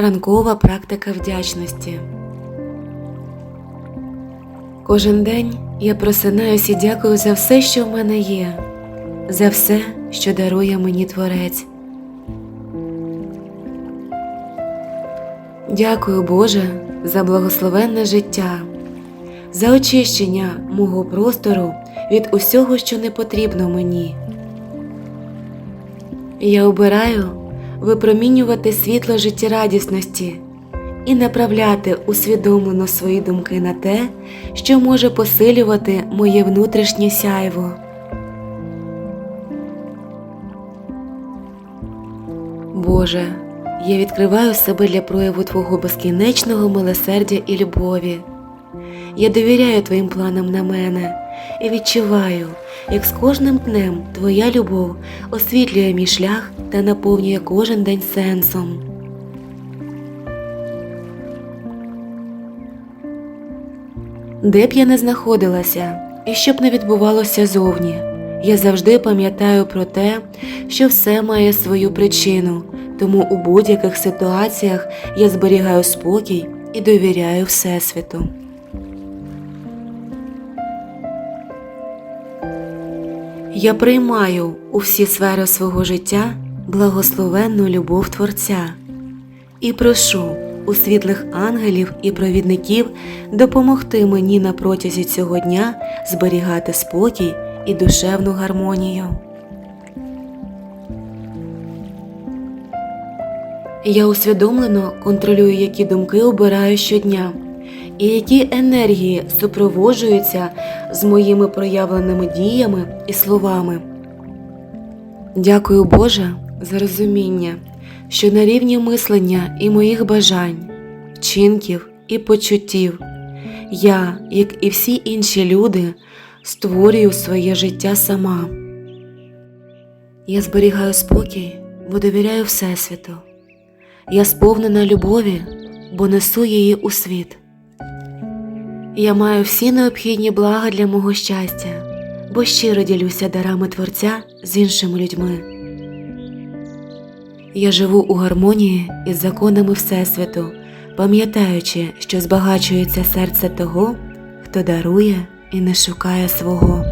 Ранкова практика вдячності. Кожен день я просинаюсь і дякую за все, що в мене є, за все, що дарує мені Творець. Дякую, Боже, за благословенне життя, за очищення мого простору від усього, що не потрібно мені. Я обираю випромінювати світло життєрадісності і направляти усвідомлено свої думки на те, що може посилювати моє внутрішнє сяйво. Боже, я відкриваю себе для прояву Твого безкінечного милосердя і любові. Я довіряю Твоїм планам на мене і відчуваю, як з кожним днем Твоя любов освітлює мій шлях та наповнює кожен день сенсом. Де б я не знаходилася і що б не відбувалося зовні, я завжди пам'ятаю про те, що все має свою причину, тому у будь-яких ситуаціях я зберігаю спокій і довіряю Всесвіту. Я приймаю у всі сфери свого життя благословенну любов Творця і прошу у світлих ангелів і провідників допомогти мені на протязі цього дня зберігати спокій і душевну гармонію. Я усвідомлено контролюю, які думки обираю щодня, і які енергії супроводжуються з моїми проявленими діями і словами. Дякую Боже за розуміння, що на рівні мислення і моїх бажань, вчинків і почуттів я, як і всі інші люди, створюю своє життя сама. Я зберігаю спокій, бо довіряю Всесвіту. Я сповнена любові, бо несу її у світ. Я маю всі необхідні блага для мого щастя, бо щиро ділюся дарами Творця з іншими людьми. Я живу у гармонії із законами Всесвіту, пам'ятаючи, що збагачується серце того, хто дарує і не шукає свого.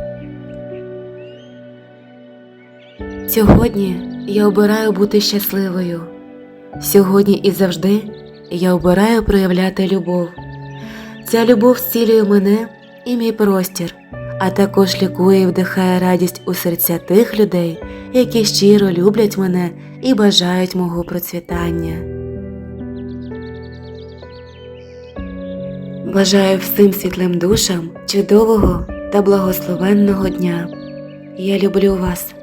Сьогодні я обираю бути щасливою. Сьогодні і завжди я обираю проявляти любов. Ця любов зцілює мене і мій простір, а також лікує і вдихає радість у серця тих людей, які щиро люблять мене і бажають мого процвітання. Бажаю всім світлим душам чудового та благословенного дня. Я люблю вас.